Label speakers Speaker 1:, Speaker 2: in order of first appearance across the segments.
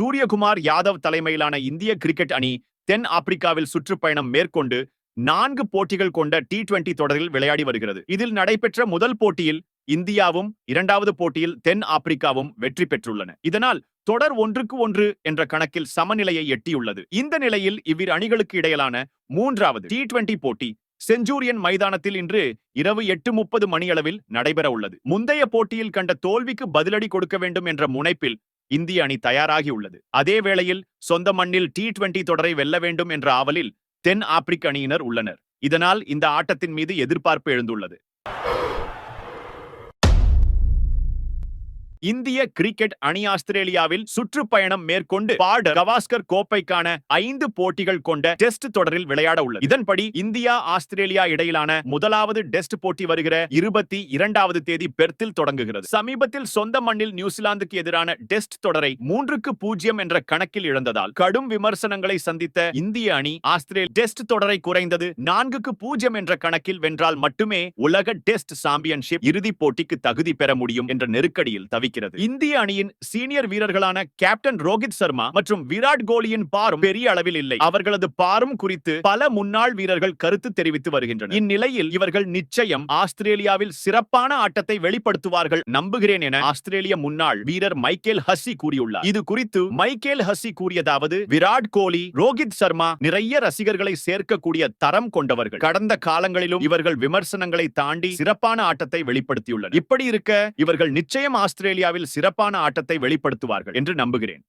Speaker 1: சூரியகுமார் யாதவ் தலைமையிலான இந்திய கிரிக்கெட் அணி தென் ஆப்பிரிக்காவில் சுற்றுப்பயணம் மேற்கொண்டு நான்கு போட்டிகள் கொண்ட டி டுவெண்டி தொடரில் விளையாடி வருகிறது. இதில் நடைபெற்ற முதல் போட்டியில் இந்தியாவும் இரண்டாவது போட்டியில் தென் ஆப்பிரிக்காவும் வெற்றி பெற்றுள்ளன. இதனால் தொடர் ஒன்றுக்கு ஒன்று என்ற கணக்கில் சமநிலையை எட்டியுள்ளது. இந்த நிலையில் இவ்விரு அணிகளுக்கு இடையிலான மூன்றாவது டி டுவெண்டி போட்டி செஞ்சூரியன் மைதானத்தில் இன்று இரவு எட்டு முப்பது மணியளவில் நடைபெற உள்ளது முந்தைய போட்டியில் கண்ட தோல்விக்கு பதிலடி கொடுக்க வேண்டும் என்ற முனைப்பில் இந்திய அணி தயாராகி உள்ளது. அதே வேளையில் சொந்த மண்ணில் டி டுவெண்டி தொடரை வெல்ல வேண்டும் என்ற ஆவலில் தென் ஆப்பிரிக்க அணியினர் உள்ளனர். இதனால் இந்த ஆட்டத்தின் மீது எதிர்பார்ப்பு எழுந்துள்ளது. இந்திய கிரிக்கெட் அணி ஆஸ்திரேலியாவில் சுற்றுப்பயணம் மேற்கொண்டு பாட கவாஸ்கர் கோப்பைக்கான ஐந்து போட்டிகள் கொண்ட டெஸ்ட் தொடரில் விளையாட உள்ளது. இதன்படி இந்தியா ஆஸ்திரேலியா இடையிலான முதலாவது டெஸ்ட் போட்டி வருகிற இருபத்தி இரண்டாவது தேதி பெர்த்தில் தொடங்குகிறது. சமீபத்தில் சொந்த மண்ணில் நியூசிலாந்துக்கு எதிரான டெஸ்ட் தொடரை மூன்றுக்கு பூஜ்ஜியம் என்ற கணக்கில் இழந்ததால் கடும் விமர்சனங்களை சந்தித்த இந்திய அணி ஆஸ்திரேலிய டெஸ்ட் தொடரை குறைந்தது நான்குக்கு பூஜ்ஜியம் என்ற கணக்கில் வென்றால் மட்டுமே உலக டெஸ்ட் சாம்பியன்ஷிப் இறுதிப் போட்டிக்கு தகுதி பெற முடியும் என்ற நெருக்கடியில் தவிக்கிறது இந்திய அணியின் சீனியர் வீரர்களான கேப்டன் ரோஹித் சர்மா மற்றும் விராட் கோலியின் பாரும் பெரிய அளவில் இல்லை. அவர்களது பாரும் குறித்து பல முன்னாள் வீரர்கள் கருத்து தெரிவித்து வருகின்றனர். இந்நிலையில் இவர்கள் நிச்சயம் ஆஸ்திரேலியாவில் சிறப்பான ஆட்டத்தை வெளிப்படுத்துவார்கள் நம்புகிறேன் என ஆஸ்திரேலிய முன்னாள் வீரர் மைக்கேல் ஹஸ்ஸி கூறியுள்ளார். இது குறித்து மைக்கேல் ஹஸ்ஸி கூறியதாவது விராட் கோலி ரோஹித் சர்மா நிறைய ரசிகர்களை சேர்க்கக்கூடிய தரம் கொண்டவர்கள். கடந்த காலங்களிலும் இவர்கள் விமர்சனங்களை தாண்டி சிறப்பான ஆட்டத்தை வெளிப்படுத்தியுள்ளனர். இப்படி இருக்க இவர்கள் நிச்சயம் ஆஸ்திரேலிய ஆஸ்திரேலியாவில் சிறப்பான ஆட்டத்தை வெளிப்படுத்துவார்கள் என்று நம்புகிறேன்.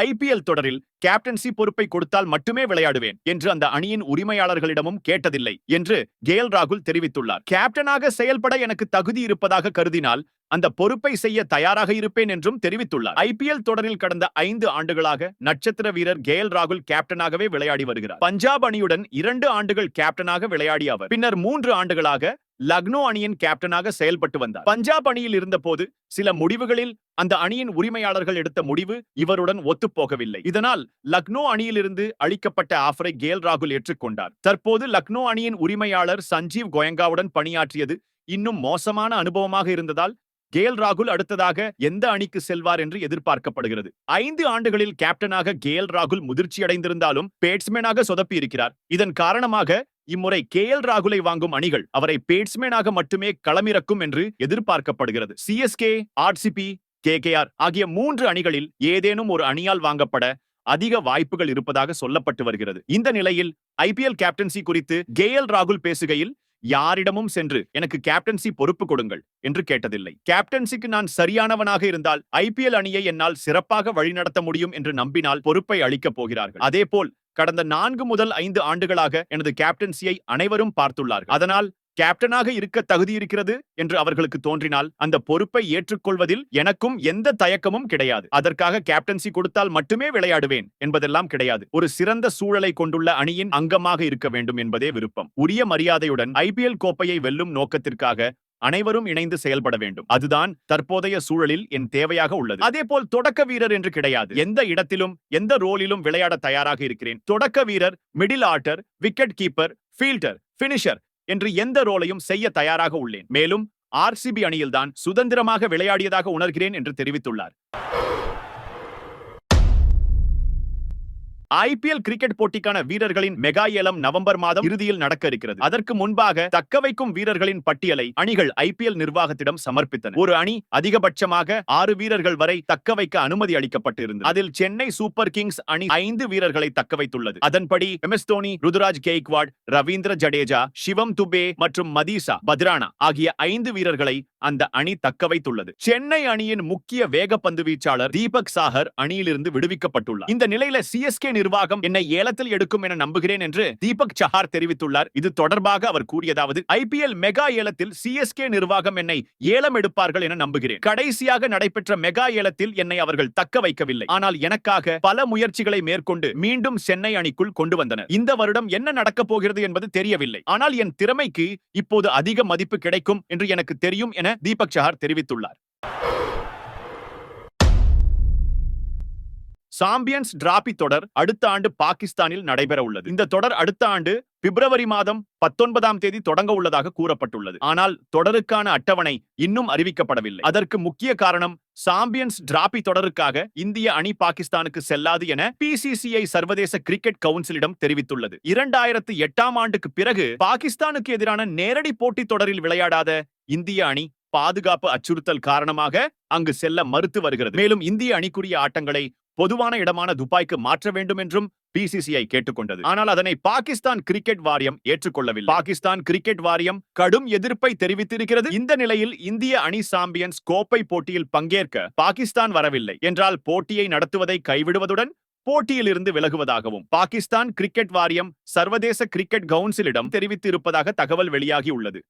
Speaker 1: ஐபிஎல் தொடரில் கேப்டன்சி பொறுப்பை கொடுத்தால் மட்டுமே விளையாடுவேன் என்று அந்த அணியின் உரிமையாளர்களிடமும் கேட்டதில்லை என்று கேல் ராகுல் தெரிவித்துள்ளார். கேப்டனாக செயல்பட எனக்கு தகுதி இருப்பதாக கருதினால் அந்த பொறுப்பை செய்ய தயாராக இருப்பேன் என்றும் தெரிவித்துள்ளார். ஐபிஎல் தொடரில் கடந்த ஐந்து ஆண்டுகளாக நட்சத்திர வீரர் கேல் ராகுல் கேப்டனாகவே விளையாடி வருகிறார். பஞ்சாப் அணியுடன் இரண்டு ஆண்டுகள் கேப்டனாக விளையாடிய அவர் பின்னர் மூன்று ஆண்டுகளாக லக்னோ அணியின் கேப்டனாக செயல்பட்டு வந்தார். பஞ்சாப் அணியில் இருந்தபோது சில முடிவுகளில் அந்த அணியின் உரிமையாளர்கள் எடுத்த முடிவு இவருடன் ஒத்துப்போகவில்லை. இதனால் லக்னோ அணியிலிருந்து அளிக்கப்பட்ட ஆஃபரை கேல் ராகுல் ஏற்றுக்கொண்டார். தற்போது லக்னோ அணியின் உரிமையாளர் சஞ்சீவ் கோயங்காவுடன் பணியாற்றியது இன்னும் மோசமான அனுபவமாக இருந்ததால் கேல் ராகுல் அடுத்ததாக எந்த அணிக்கு செல்வார் என்று எதிர்பார்க்கப்படுகிறது. ஐந்து ஆண்டுகளில் கேப்டனாக கேஎல் ராகுல் முதிர்ச்சியடைந்திருந்தாலும் பேட்ஸ்மேனாக சொதப்பி இருக்கிறார் இதன் காரணமாக இம்முறை கேஎல் ராகுலை வாங்கும் அணிகள் அவரை பேட்ஸ்மேனாக மட்டுமே களமிறக்கும் என்று எதிர்பார்க்கப்படுகிறது. சிஎஸ்கே ஆர்சிபி கேகேஆர் ஆகிய மூன்று அணிகளில் ஏதேனும் ஒரு அணியால் வாங்கப்பட அதிக வாய்ப்புகள் இருப்பதாக சொல்லப்பட்டு வருகிறது. இந்த நிலையில் ஐபிஎல் கேப்டன்சி குறித்து கேஎல் ராகுல் பேசுகையில் யாரிடமும் சென்று எனக்கு கேப்டன்சி பொறுப்பு கொடுங்கள் என்று கேட்டதில்லை. கேப்டன்சிக்கு நான் சரியானவனாக இருந்தால் ஐபிஎல் அணியை என்னால் சிறப்பாக வழிநடத்த முடியும் என்று நம்பினால் பொறுப்பை அளிக்கப் போகிறார்கள். அதேபோல் கடந்த நான்கு முதல் ஐந்து ஆண்டுகளாக எனது கேப்டன்சியை அனைவரும் பார்த்துள்ளார்கள். அதனால் கேப்டனாக இருக்க தகுதி இருக்கிறது என்று அவர்களுக்கு தோன்றினால் அந்த பொறுப்பை ஏற்றுக்கொள்வதில் எனக்கும் எந்த தயக்கமும் கிடையாது. அதற்காக கேப்டன்சி கொடுத்தால் மட்டுமே விளையாடுவேன் என்பதெல்லாம் கிடையாது. ஒரு சிறந்த சூழலை கொண்டுள்ள அணியின் அங்கமாக இருக்க வேண்டும் என்பதே விருப்பம். உரிய மரியாதையுடன் ஐபிஎல் கோப்பையை வெல்லும் நோக்கத்திற்காக அனைவரும் இணைந்து செயல்பட வேண்டும். அதுதான் தற்போதைய சூழலில் என் தேவையாக உள்ளது. அதேபோல் தொடக்க வீரர் என்று கிடையாது. எந்த இடத்திலும் எந்த ரோலிலும் விளையாட தயாராக இருக்கிறேன். தொடக்க வீரர் middle order wicket keeper fielder finisher என்று எந்த ரோலையும் செய்ய தயாராக உள்ளேன். மேலும் ஆர்சிபி அணியில்தான் சுதந்திரமாக விளையாடியதாக உணர்கிறேன் என்று தெரிவித்துள்ளார். ஐபிஎல் கிரிக்கெட் போட்டிக்கான வீரர்களின் மெகா ஏலம் நவம்பர் மாதம் இறுதியில் நடக்க இருக்கிறது. அதற்கு முன்பாக தக்க வைக்கும் வீரர்களின் பட்டியலை அணிகள் ஐபிஎல் நிர்வாகத்திடம் சமர்ப்பித்தன. ஒரு அணி அதிகபட்சமாக ஆறு வீரர்கள் வரை தக்க வைக்க அனுமதி அளிக்கப்பட்டு இருந்தது அதில் சென்னை சூப்பர் கிங்ஸ் அணி ஐந்து வீரர்களை தக்க வைத்துள்ளது. அதன்படி எம்எஸ் தோனி ருதுராஜ் கெய்க்வாட் ரவீந்திர ஜடேஜா சிவம் துபே மற்றும் மதீசா பத்ரானா ஆகிய ஐந்து வீரர்களை அந்த அணி தக்க வைத்துள்ளது. சென்னை அணியின் முக்கிய வேகப்பந்து வீச்சாளர் தீபக் சாகர் அணியிலிருந்து விடுவிக்கப்பட்டுள்ளார். இந்த நிலையில சிஎஸ்கே நிர்வாகம் என்னை ஏலத்தில் எடுக்கும் என நம்புகிறேன் என்று தீபக் சஹார் தெரிவித்துள்ளார். இது தொடர்பாக அவர் கூறியதாவது ஐபிஎல் மெகா ஏலத்தில் சிஎஸ்கே நிர்வாகம் என்னை ஏலம் எடுப்பார்கள் என நம்புகிறேன். கடைசியாக நடைபெற்ற மெகா ஏலத்தில் என்னை அவர்கள் தக்க வைக்கவில்லை. ஆனால் எனக்காக பல முயற்சிகளை மேற்கொண்டு மீண்டும் சென்னை அணிக்குள் கொண்டு வந்தனர். இந்த வருடம் என்ன நடக்கப் போகிறது என்பது தெரியவில்லை. ஆனால் என் திறமைக்கு இப்போது அதிக மதிப்பு கிடைக்கும் என்று எனக்கு தெரியும் என தீபக் சஹார் தெரிவித்துள்ளார். சாம்பியன்ஸ் டிராபி தொடர் அடுத்த ஆண்டு பாகிஸ்தானில் நடைபெற உள்ளது. இந்த தொடர் அடுத்த ஆண்டு பிப்ரவரி மாதம் பத்தொன்பதாம் தேதி தொடங்க உள்ளதாக கூறப்பட்டுள்ளது. ஆனால் தொடருக்கான அட்டவணை இன்னும் அறிவிக்கப்படவில்லை. அதற்கு முக்கிய காரணம் சாம்பியன்ஸ் டிராபி தொடருக்காக இந்திய அணி பாகிஸ்தானுக்கு செல்லாது என பிசிசிஐ சர்வதேச கிரிக்கெட் கவுன்சிலிடம் தெரிவித்துள்ளது. இரண்டாயிரத்து எட்டாம் ஆண்டுக்கு பிறகு பாகிஸ்தானுக்கு எதிரான நேரடி போட்டித் தொடரில் விளையாடாத இந்திய அணி பாதுகாப்பு அச்சுறுத்தல் காரணமாக அங்கு செல்ல மறுத்து வருகிறது. மேலும் இந்திய அணிக்குரிய ஆட்டங்களை பொதுவான இடமான துபாய்க்கு மாற்ற வேண்டும் என்றும் பிசிசிஐ கேட்டுக்கொண்டது. ஆனால் அதனை பாகிஸ்தான் கிரிக்கெட் வாரியம் ஏற்றுக்கொள்ளவில்லை. பாகிஸ்தான் கிரிக்கெட் வாரியம் கடும் எதிர்ப்பை தெரிவித்திருக்கிறது. இந்த நிலையில் இந்திய அணி சாம்பியன்ஸ் கோப்பை போட்டியில் பங்கேற்க பாகிஸ்தான் வரவில்லை. என்றால் போட்டியை நடத்துவதை கைவிடுவதுடன் போட்டியில் இருந்து விலகுவதாகவும் பாகிஸ்தான் கிரிக்கெட் வாரியம் சர்வதேச கிரிக்கெட் கவுன்சிலிடம் தெரிவித்து இருப்பதாக தகவல் வெளியாகி உள்ளது.